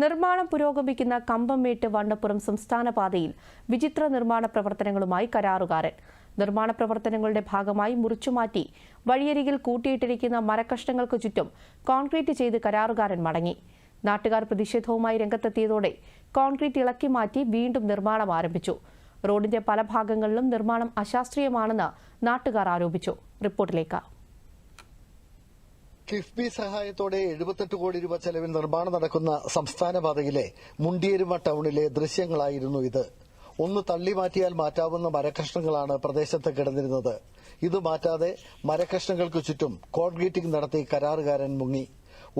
നിർമ്മാണം പുരോഗമിക്കുന്ന കമ്പംമേട്ട് വണ്ണപ്പുറം സംസ്ഥാന പാതയിൽ വിചിത്ര നിർമ്മാണ പ്രവർത്തനങ്ങളുമായി കരാറുകാരൻ. നിർമ്മാണ പ്രവർത്തനങ്ങളുടെ ഭാഗമായി മുറിച്ചുമാറ്റി വഴിയരികിൽ കൂട്ടിയിട്ടിരിക്കുന്ന മരക്കഷ്ണങ്ങൾക്ക് ചുറ്റും കോൺക്രീറ്റ് ചെയ്ത് കരാറുകാരൻ മടങ്ങി. നാട്ടുകാർ പ്രതിഷേധവുമായി രംഗത്തെത്തിയതോടെ കോൺക്രീറ്റ് ഇളക്കി മാറ്റി വീണ്ടും നിർമ്മാണം ആരംഭിച്ചു. റോഡിന്റെ പല ഭാഗങ്ങളിലും നിർമ്മാണം അശാസ്ത്രീയമാണെന്ന് നാട്ടുകാർ ആരോപിച്ചു. റിപ്പോർട്ടിലേക്ക് കിഫ്ബി സഹായത്തോടെ എഴുപത്തെട്ട് കോടി രൂപ ചെലവിൽ നിർമ്മാണം നടക്കുന്ന സംസ്ഥാന പാതയിലെ മുണ്ടിയേരുമ ടൗണിലെ ദൃശ്യങ്ങളായിരുന്നു ഇത്. ഒന്ന് തള്ളി മാറ്റിയാൽ മാറ്റാവുന്ന മരക്കഷ്ണങ്ങളാണ് പ്രദേശത്ത് കിടന്നിരുന്നത്. ഇത് മാറ്റാതെ മരക്കഷ്ണങ്ങൾക്ക് ചുറ്റും കോൺക്രീറ്റിംഗ് നടത്തി കരാറുകാരൻ മുങ്ങി.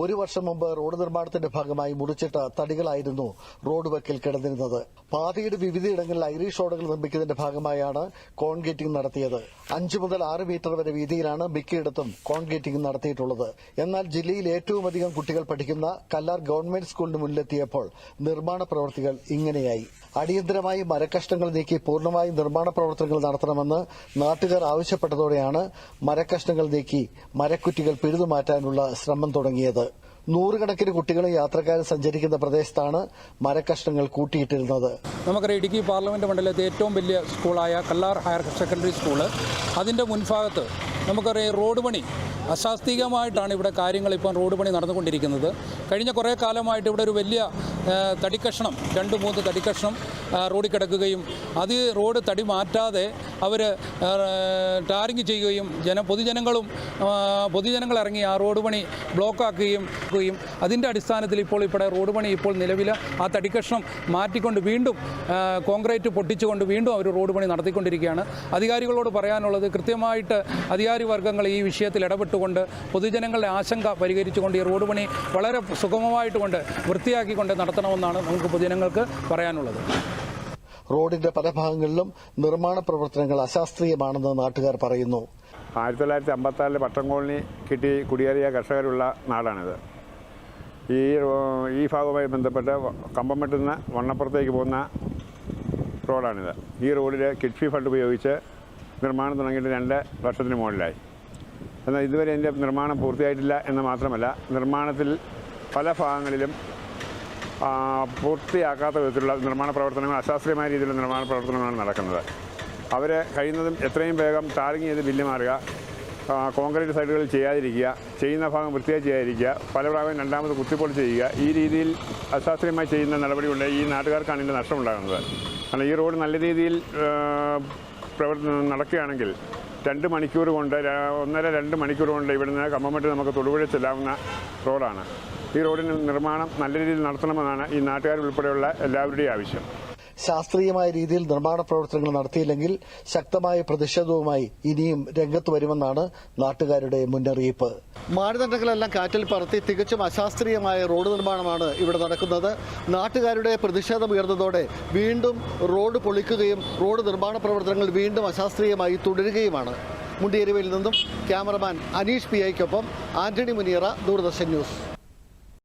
ഒരു വർഷം മുമ്പ് റോഡ് നിർമ്മാണത്തിന്റെ ഭാഗമായി മുറിച്ചിട്ട തടികളായിരുന്നു റോഡ് വക്കിൽ കിടന്നിരുന്നത്. പാതയുടെ വിവിധയിടങ്ങളിൽ ഐറിഷ് റോഡുകൾ നിർമ്മിക്കുന്നതിന്റെ ഭാഗമായാണ് കോൺക്രീറ്റിംഗ് നടത്തിയത്. അഞ്ചു മുതൽ ആറ് മീറ്റർ വരെ വീതിയിലാണ് മിക്കയിടത്തും കോൺക്രീറ്റിംഗ് നടത്തിയിട്ടുള്ളത്. എന്നാൽ ജില്ലയിൽ ഏറ്റവും അധികം കുട്ടികൾ പഠിക്കുന്ന കല്ലാർ ഗവൺമെന്റ് സ്കൂളിന് മുന്നിലെത്തിയപ്പോൾ നിർമ്മാണ പ്രവൃത്തികൾ ഇങ്ങനെയായി. അടിയന്തരമായി മരക്കഷ്ണങ്ങൾ നീക്കി പൂർണമായും നിർമ്മാണ പ്രവർത്തനങ്ങൾ നടത്തണമെന്ന് നാട്ടുകാർ ആവശ്യപ്പെട്ടതോടെയാണ് മരക്കഷ്ണങ്ങൾ നീക്കി മരക്കുറ്റികൾ പിഴുതുമാറ്റാനുള്ള ശ്രമം തുടങ്ങിയത്. നൂറുകണക്കിന് കുട്ടികളും യാത്രക്കാരും സഞ്ചരിക്കുന്ന പ്രദേശത്താണ് മരക്കഷ്ണങ്ങൾ കൂട്ടിയിട്ടിരുന്നത്. നമുക്കറിയാം ഇടുക്കി പാർലമെന്റ് മണ്ഡലത്തെ ഏറ്റവും വലിയ സ്കൂളായ കല്ലാർ ഹയർ സെക്കൻഡറി സ്കൂൾ. അതിന്റെ മുൻഭാഗത്ത് നമുക്കറിയാം റോഡ് പണി അശാസ്തികമായിട്ടാണ് ഇവിടെ കാര്യങ്ങൾ ഇപ്പം റോഡ് പണി നടന്നുകൊണ്ടിരിക്കുന്നത്. കഴിഞ്ഞ കുറേ കാലമായിട്ട് ഇവിടെ ഒരു വലിയ തടിക്കഷ്ണം രണ്ട് മൂന്ന് തടിക്കഷ്ണം റോഡിൽ കിടക്കുകയും അത് റോഡ് തടി മാറ്റാതെ അവർ ടാറിങ് ചെയ്യുകയും ജന പൊതുജനങ്ങളും പൊതുജനങ്ങൾ ഇറങ്ങി ആ റോഡ് പണി ബ്ലോക്കാക്കുകയും ക്കുകയും അതിന്റെ അടിസ്ഥാനത്തിൽ ഇപ്പോൾ ഇവിടെ റോഡ് പണി ഇപ്പോൾ നിലവിൽ ആ തടിക്കഷ്ണം മാറ്റിക്കൊണ്ട് വീണ്ടും കോൺക്രീറ്റ് പൊട്ടിച്ചുകൊണ്ട് വീണ്ടും അവർ റോഡ് പണി നടത്തിക്കൊണ്ടിരിക്കുകയാണ്. അധികാരികളോട് പറയാനുള്ളത് കൃത്യമായിട്ട് അധികാരി വർഗങ്ങൾ ഈ വിഷയത്തിൽ ഇടപെട്ടുകൊണ്ട് പൊതുജനങ്ങളുടെ ആശങ്ക പരിഹരിച്ചുകൊണ്ട് ഈ റോഡ് പണി വളരെ സുഗമമായിട്ടുകൊണ്ട് വൃത്തിയാക്കിക്കൊണ്ട് നടത്തണമെന്നാണ് നമുക്ക് പൊതുജനങ്ങൾക്ക് പറയാനുള്ളത്. റോഡിന്റെ പല ഭാഗങ്ങളിലും നിർമ്മാണ പ്രവർത്തനങ്ങൾ അശാസ്ത്രീയമാണെന്ന് നാട്ടുകാർ പറയുന്നു. ആയിരത്തി തൊള്ളായിരത്തി അമ്പത്താറിൽ പട്ടം കോളനി കിട്ടി കുടിയേറിയ കർഷകരുള്ള നാടാണിത്. ഈ ഈ ഭാഗവുമായി ബന്ധപ്പെട്ട് കമ്പം നിന്ന് വണ്ണപ്പുറത്തേക്ക് പോകുന്ന റോഡാണിത്. ഈ റോഡിൽ കിഡ്ഫി ഫണ്ട് ഉപയോഗിച്ച് നിർമ്മാണം തുടങ്ങിയിട്ട് രണ്ട് വർഷത്തിന് മുകളിലായി. എന്നാൽ ഇതുവരെ ഇതിന്റെ നിർമ്മാണം പൂർത്തിയായിട്ടില്ല എന്ന് മാത്രമല്ല നിർമ്മാണത്തിൽ പല ഭാഗങ്ങളിലും പൂർത്തിയാക്കാത്ത വിധത്തിലുള്ള നിർമ്മാണ പ്രവർത്തനങ്ങൾ അശാസ്ത്രീയമായ രീതിയിലുള്ള നിർമ്മാണ പ്രവർത്തനങ്ങളാണ് നടക്കുന്നത്. അവർ കഴിയുന്നതും എത്രയും വേഗം ടാറിങ് ചെയ്ത് ബില്ല് മാറുക കോൺക്രീറ്റ് സൈഡുകളിൽ ചെയ്യാതിരിക്കുക ചെയ്യുന്ന ഭാഗം വൃത്തിയായി ചെയ്യാതിരിക്കുക പല പ്രാവശ്യം രണ്ടാമത് കുത്തിപ്പൊളി ചെയ്യുക ഈ രീതിയിൽ അശാസ്ത്രീയമായി ചെയ്യുന്ന നടപടി കൊണ്ട് ഈ നാട്ടുകാർക്കാണ് ഇതിന്റെ നഷ്ടമുണ്ടാകുന്നത്. കാരണം ഈ റോഡ് നല്ല രീതിയിൽ പ്രവർത്തനം നടക്കുകയാണെങ്കിൽ രണ്ട് മണിക്കൂർ കൊണ്ട് ഒന്നര രണ്ട് മണിക്കൂർ കൊണ്ട് ഇവിടുന്ന് കമ്പമറ്റ് നമുക്ക് തൊടുപുഴ ചെല്ലാവുന്ന റോഡാണ്. ഈ റോഡിന് നിർമ്മാണം നല്ല രീതിയിൽ നടത്തണമെന്നാണ് ഈ നാട്ടുകാർ ഉൾപ്പെടെയുള്ള എല്ലാവരുടെയും ആവശ്യം. ശാസ്ത്രീയമായ രീതിയിൽ നിർമ്മാണ പ്രവർത്തനങ്ങൾ നടത്തിയില്ലെങ്കിൽ ശക്തമായ പ്രതിഷേധവുമായി ഇനിയും രംഗത്ത് വരുമെന്നാണ് നാട്ടുകാരുടെ മുന്നറിയിപ്പ്. മാനദണ്ഡങ്ങളെല്ലാം കാറ്റിൽ പറത്തി തികച്ചും അശാസ്ത്രീയമായ റോഡ് നിർമ്മാണമാണ് ഇവിടെ നടക്കുന്നത്. നാട്ടുകാരുടെ പ്രതിഷേധം ഉയർന്നതോടെ വീണ്ടും റോഡ് പൊളിക്കുകയും റോഡ് നിർമ്മാണ പ്രവർത്തനങ്ങൾ വീണ്ടും അശാസ്ത്രീയമായി തുടരുകയുമാണ്. മുണ്ടിയേരുവയിൽ നിന്നും ക്യാമറമാൻ അനീഷ് പി ഐക്കൊപ്പം ആന്റണി മുനിയറ ദൂരദർശൻ ന്യൂസ്.